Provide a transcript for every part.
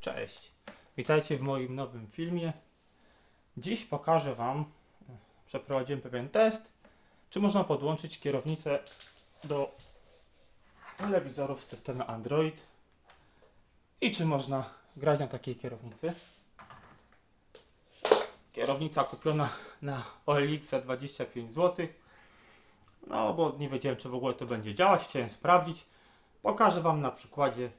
Cześć, witajcie w moim nowym filmie. Dziś pokażę Wam, przeprowadziłem pewien test, czy można podłączyć kierownicę do telewizorów z systemem Android i czy można grać na takiej kierownicy. Kierownica kupiona na OLX za 25 zł. No, bo nie wiedziałem, czy w ogóle to będzie działać, chciałem sprawdzić. Pokażę Wam na przykładzie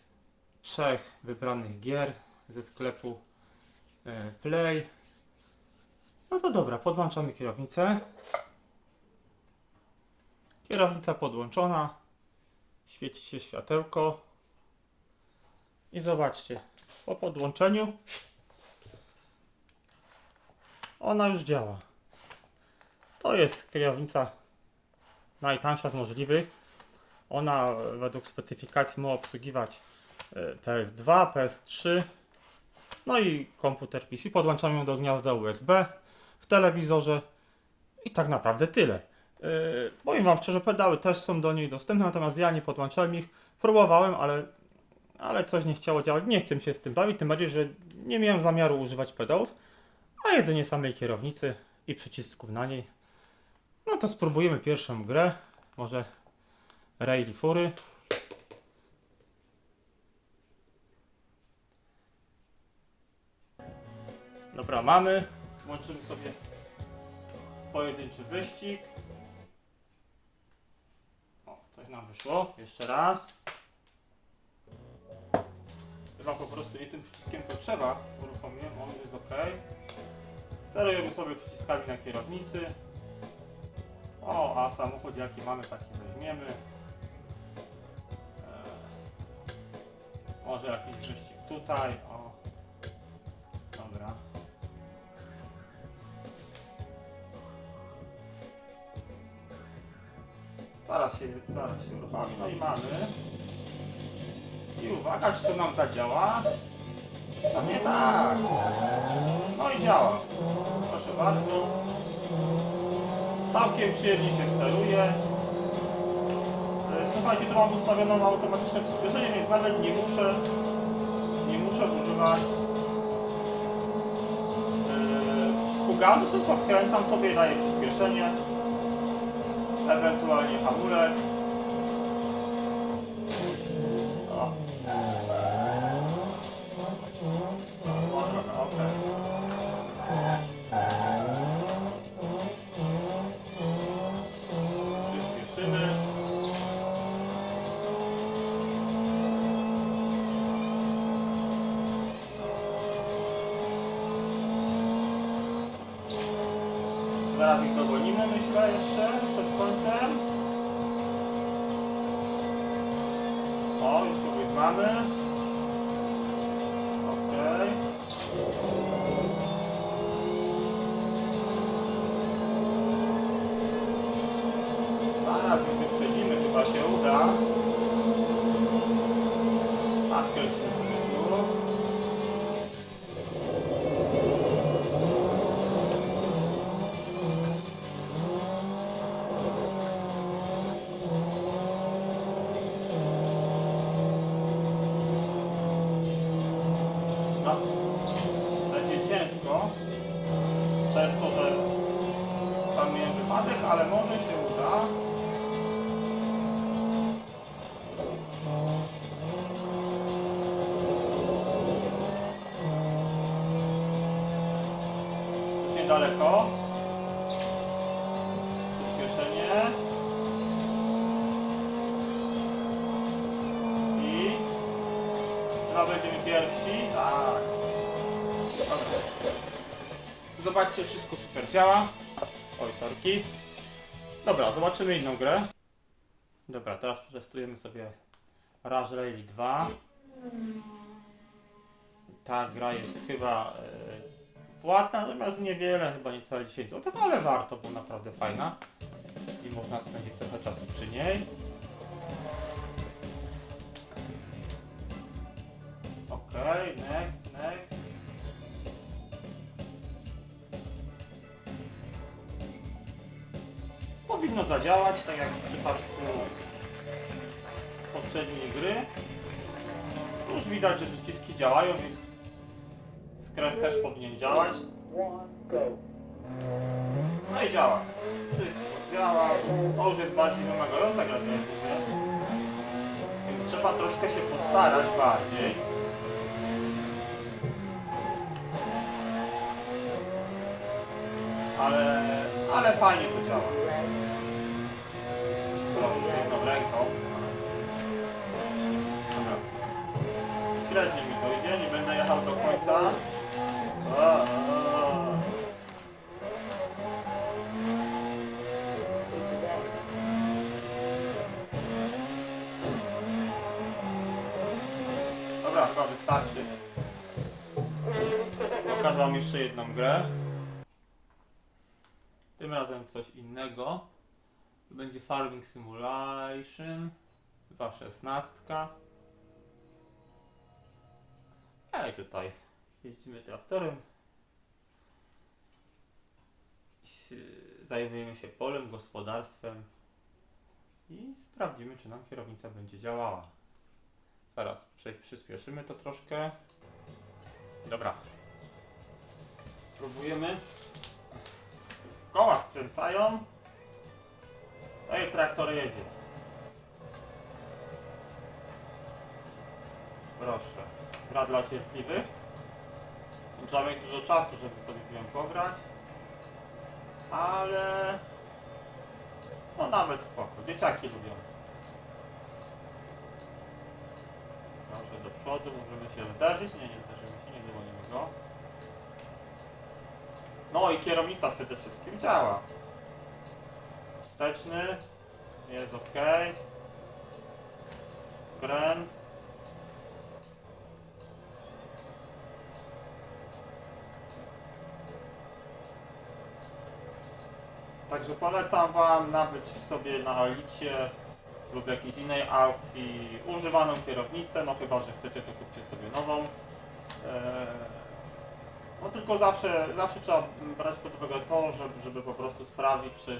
trzech wybranych gier ze sklepu e, Play. No to dobra, podłączamy kierownicę. Kierownica podłączona. Świeci się światełko. I zobaczcie, po podłączeniu ona już działa. To jest kierownica najtańsza z możliwych. Ona e, według specyfikacji ma obsługiwać PS2, PS3, no i komputer PC. Podłączamy ją do gniazda USB w telewizorze i tak naprawdę tyle. Yy, powiem Wam szczerze, pedały też są do niej dostępne, natomiast ja nie podłączałem ich. Próbowałem, ale, ale coś nie chciało działać. Nie chcę się z tym bawić, tym bardziej, że nie miałem zamiaru używać pedałów, a jedynie samej kierownicy i przycisków na niej. No to spróbujemy pierwszą grę. Może Rally Fury. Dobra, mamy. Włączymy sobie pojedynczy wyścig. O, coś nam wyszło. Jeszcze raz. Chyba po prostu nie tym przyciskiem co trzeba uruchomiłem. On jest ok. Sterujemy sobie przyciskami na kierownicy. O, a samochód jaki mamy, taki weźmiemy. Eee, może jakiś wyścig tutaj. O. Zaraz się, zaraz się uruchomi. No i mamy. I uwaga, czy to nam zadziała? No nie tak. No i działa. Proszę bardzo. Całkiem przyjemnie się steruje. E, Słuchajcie, to mam ustawioną automatyczne przyspieszenie, więc nawet nie muszę nie muszę używać e, przycisku tylko skręcam sobie, daję przyspieszenie, ewentualnie hamulec. Zaraz ich dogonimy, myślę, jeszcze przed końcem. O, już kogoś mamy. Okej. Zaraz ich wyprzedzimy, chyba się uda. A skręcimy Przez to, że tam miałem wypadek, ale może się uda. Już niedaleko. Przyspieszenie. I chyba będziemy pierwsi. Tak. Dobra. Zobaczcie, wszystko super działa. Oj, sorki. Dobra, zobaczymy inną grę. Dobra, teraz przetestujemy sobie Rush Rally 2. Ta gra jest chyba e, płatna, natomiast niewiele, chyba niecałe 10 zł, ale warto, bo naprawdę fajna. I można spędzić trochę czasu przy niej. Okej, next, next. Powinno zadziałać, tak jak w przypadku poprzedniej gry. Już widać, że przyciski działają, więc Skręt też powinien działać. No i działa. Wszystko działa. To już jest bardziej wymagająca gra. Więc trzeba troszkę się postarać bardziej. Ale, ale fajnie to działa. Proszę, jedną ręką. Średnio mi to idzie, nie będę jechał do końca. Dobra, chyba wystarczy. Pokażę wam jeszcze jedną grę. Tym razem coś innego. To będzie Farming Simulation. Chyba szesnastka. I tutaj jeździmy traktorem. Zajmujemy się polem, gospodarstwem i sprawdzimy, czy nam kierownica będzie działała. Zaraz przyspieszymy to troszkę. Dobra. Próbujemy. Skręcają. No i traktor jedzie. Proszę. Gra dla cierpliwych. Trzeba mieć dużo czasu, żeby sobie w nią pograć. Ale... No nawet spoko. Dzieciaki lubią. Proszę do przodu, możemy się zderzyć. Nie, nie zderzymy się, nie dzwonimy go. No i kierownica przede wszystkim działa. Wsteczny jest ok. Skręt. Także polecam Wam nabyć sobie na Alicie lub jakiejś innej aukcji używaną kierownicę, no chyba, że chcecie to kupcie sobie nową. Eee, no tylko zawsze, zawsze trzeba brać pod uwagę to, żeby, żeby po prostu sprawdzić, czy,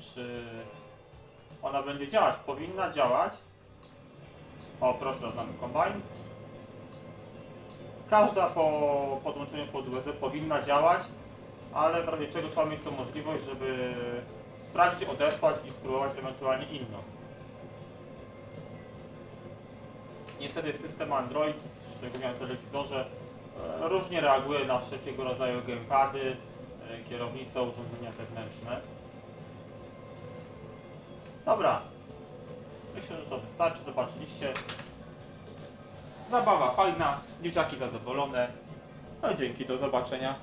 czy ona będzie działać. Powinna działać. O, proszę, znamy kombajn. Każda po podłączeniu pod USB powinna działać, ale w razie czego trzeba mieć tą możliwość, żeby sprawdzić, odesłać i spróbować ewentualnie inną. Niestety system Android, szczególnie na telewizorze, różnie reaguje na wszelkiego rodzaju gamepady, e, kierownice, urządzenia zewnętrzne. Dobra. Myślę, że to wystarczy. Zobaczyliście. Zabawa fajna, dzieciaki zadowolone. No dzięki, do zobaczenia.